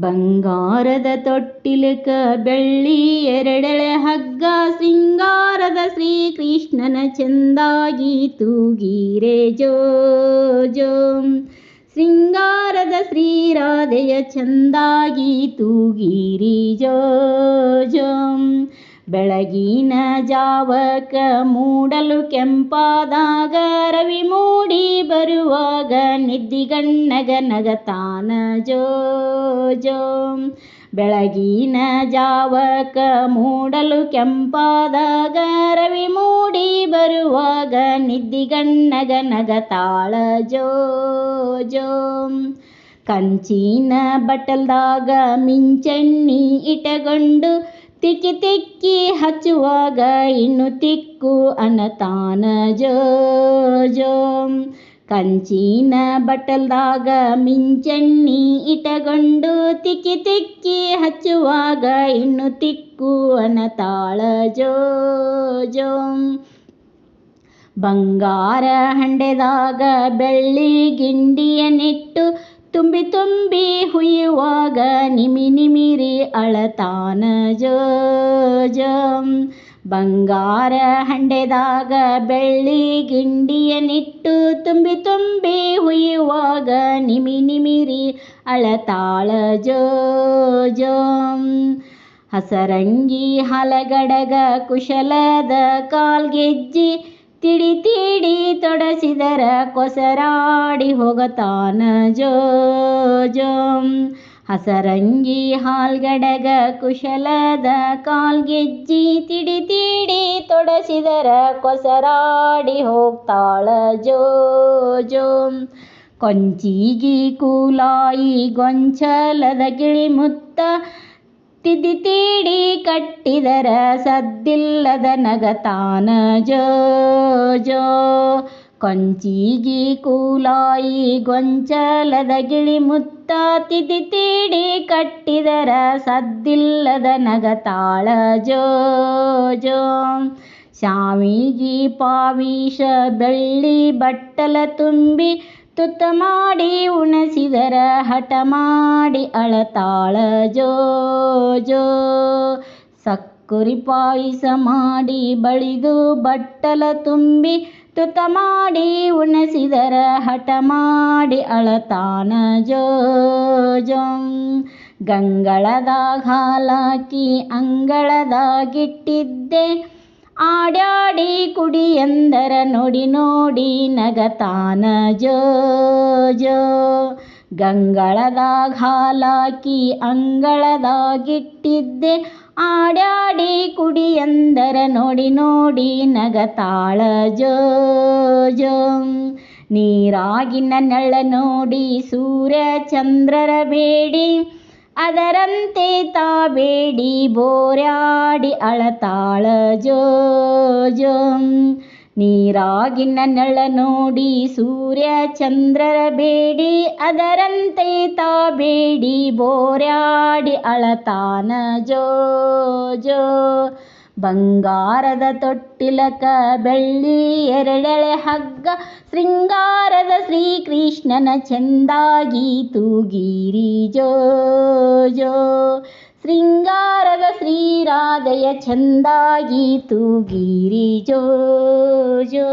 ಬಂಗಾರದ ತೊಟ್ಟಿಲಕ ಬೆಳ್ಳಿ ಎರಡೆಳೆ ಹಗ್ಗ, ಸಿಂಗಾರದ ಶ್ರೀಕೃಷ್ಣನ ಚೆಂದಾಗಿ ತೂಗೀರೆ ಜೋ ಜೋ. ಸಿಂಗಾರದ ಶ್ರೀರಾಧೆಯ ಚೆಂದಾಗಿ ತೂಗೀರಿ ಜೋ ಜೋ. ಬೆಳಗಿನ ಜಾವಕ ಮೂಡಲು ಕೆಂಪಾದಾಗ ರವಿ ಮೂಡಿ ಬರುವಾಗ ನಿದ್ದಿಗಣ್ಣಗ ನಗತಾನ ಜೋ ಜೋ. ಬೆಳಗಿನ ಜಾವಕ ಮೂಡಲು ಕೆಂಪಾದಾಗ ರವಿ ಮೂಡಿ ಬರುವಾಗ ನಿದ್ದಿಗಣ್ಣಗ ನಗತಾಳ ಜೋ ಜೋ. ಕಂಚಿನ ಬಟ್ಟಲ್ದಾಗ ಮಿಂಚಣ್ಣಿ ಇಟಗೊಂಡು ತಿಕ್ಕಿ ತಿಕ್ಕಿ ಹಚ್ಚುವಾಗ ಇನ್ನು ತಿಕ್ಕು ಅನತಾನ ಜೋ ಜೋ. ಕಂಚಿನ ಬಟಲ್ದಾಗ ಮಿಂಚಣ್ಣಿ ಇಟಗೊಂಡು ತಿಕ್ಕಿ ತಿಕ್ಕಿ ಹಚ್ಚುವಾಗ ಇನ್ನು ತಿಕ್ಕು ಅನತಾಳ ಜೋ ಜೋ. ಬಂಗಾರ ಹಂಡೆದಾಗ ಬೆಳ್ಳಿ ಗಿಂಡಿಯನ್ನಿಟ್ಟು ತುಂಬಿ ತುಂಬಿ ಹುಯ್ಯುವಾಗ ನಿಮಿ ನಿಮಿರಿ ಅಳತಾನ ಜೋ ಜೋ ಬಂಗಾರ ಹಂಡೆದಾಗ ಬೆಳ್ಳಿ ಗಿಂಡಿಯನಿಟ್ಟು ತುಂಬಿ ತುಂಬಿ ಹುಯ್ಯುವಾಗ ನಿಮಿ ನಿಮಿರಿ ಅಳತಾಳ ಜೋ ಜೋ ಹಸರಂಗಿ ಹಲಗಡಗ ಕುಶಲದ ಕಾಲ್ಗೆಜ್ಜಿ ತಿಡಿ ತಿಡಿ ತೊಡಸಿದರ ಕೊಸರಾಡಿ ಹೋಗತಾನ ಜೋ ಜೋ. ಹಸರಂಗಿ ಹಾಲ್ಗಡಗ ಕುಶಲದ ಕಾಲ್ಗೆಜ್ಜಿ ತಿಡಿ ತಿಡಿ ತೊಡಸಿದರ ಕೊಸರಾಡಿ ಹೋಗ್ತಾಳ ಜೋ ಜೋ. ಕೊಂಚಿಗಿ ಕೂಲಾಯಿ ಗೊಂಚಲದ ಗಿಳಿಮುತ್ತ ತಿದ್ದಿ ತೀಡಿ ಕಟ್ಟಿದರ ಸದ್ದಿಲ್ಲದ ನಗತಾನ. ಜೋ ಜೋ, ಕೊಂಚಿಗಿ ಕೂಲಾಯಿ ಗೊಂಚಲದ ಗಿಳಿ ಮುತ್ತ ತಿದಿ ತೀಡಿ ಕಟ್ಟಿದರ ಸದ್ದಿಲ್ಲದ ನಗತಾಳ. ಜೋ ಜೋ, ಶಾವಿಗಿ ಪಾವೀಶ ಬೆಳ್ಳಿ ಬಟ್ಟಲ ತುಂಬಿ ತುತ್ತ ಮಾಡಿ ಉಣಸಿದರ, ಹಠ ಮಾಡಿ ಅಳತಾಳ, ಜೋ ಜೋ. ಸಕ್ಕುರಿ ಪಾಯಸ ಮಾಡಿ ಬಳಿದು ಬಟ್ಟಲ ತುಂಬಿ ತುತ್ತ ಮಾಡಿ ಉಣಸಿದರ, ಹಠ ಮಾಡಿ ಅಳತಾನ, ಜೋ ಜೋ. ಗಂಗಳದಾಗ ಹಾಲಾಕಿ ಅಂಗಳದಾಗಿಟ್ಟಿದ್ದೆ. ಆಡ್ಯಾಡಿ ಕುಡಿ ಎಂದರ ನೋಡಿ ನೋಡಿ ನಗತಾನ ಜೋ ಜೋ. ಗಂಗಳದಾಗ ಹಾಲಾಕಿ ಅಂಗಳದಾಗಿಟ್ಟಿದ್ದೆ. ಆಡ್ಯಾಡಿ ಕುಡಿ ಎಂದರ ನೋಡಿ ನೋಡಿ ನಗತಾಳ ಜೋ ಜೋ. ನೀರಾಗಿನ ನೆಳ ನೋಡಿ ಸೂರ್ಯ ಚಂದ್ರರ ಬೇಡಿ. ಅದರಂತೆ ತಾ ಬೇಡಿ ಬೋರ್ಯಾಡಿ ಅಳತಾಳ ಜೋ ನೀರಾಗಿನ ನೆಳ ನೋಡಿ ಸೂರ್ಯ ಚಂದ್ರರ ಬೇಡಿ. ಅದರಂತೆ ತಾ ಬೇಡಿ ಬೋರ್ಯಾಡಿ ಅಳತಾನ ಜೋ ಜೋ ಬಂಗಾರದ ತೊಟ್ಟಿಲಕ ಬೆಳ್ಳಿ ಎರಡೆಳೆ ಹಗ್ಗ, ಶೃಂಗಾರದ ಶ್ರೀಕೃಷ್ಣನ ಚೆಂದಾಗಿ ತೂಗಿರಿ ಜೋ ಜೋ. ಶೃಂಗಾರದ ಶ್ರೀರಾಧೆಯ ಚೆಂದಾಗಿ ತೂಗಿರಿ ಜೋ ಜೋ.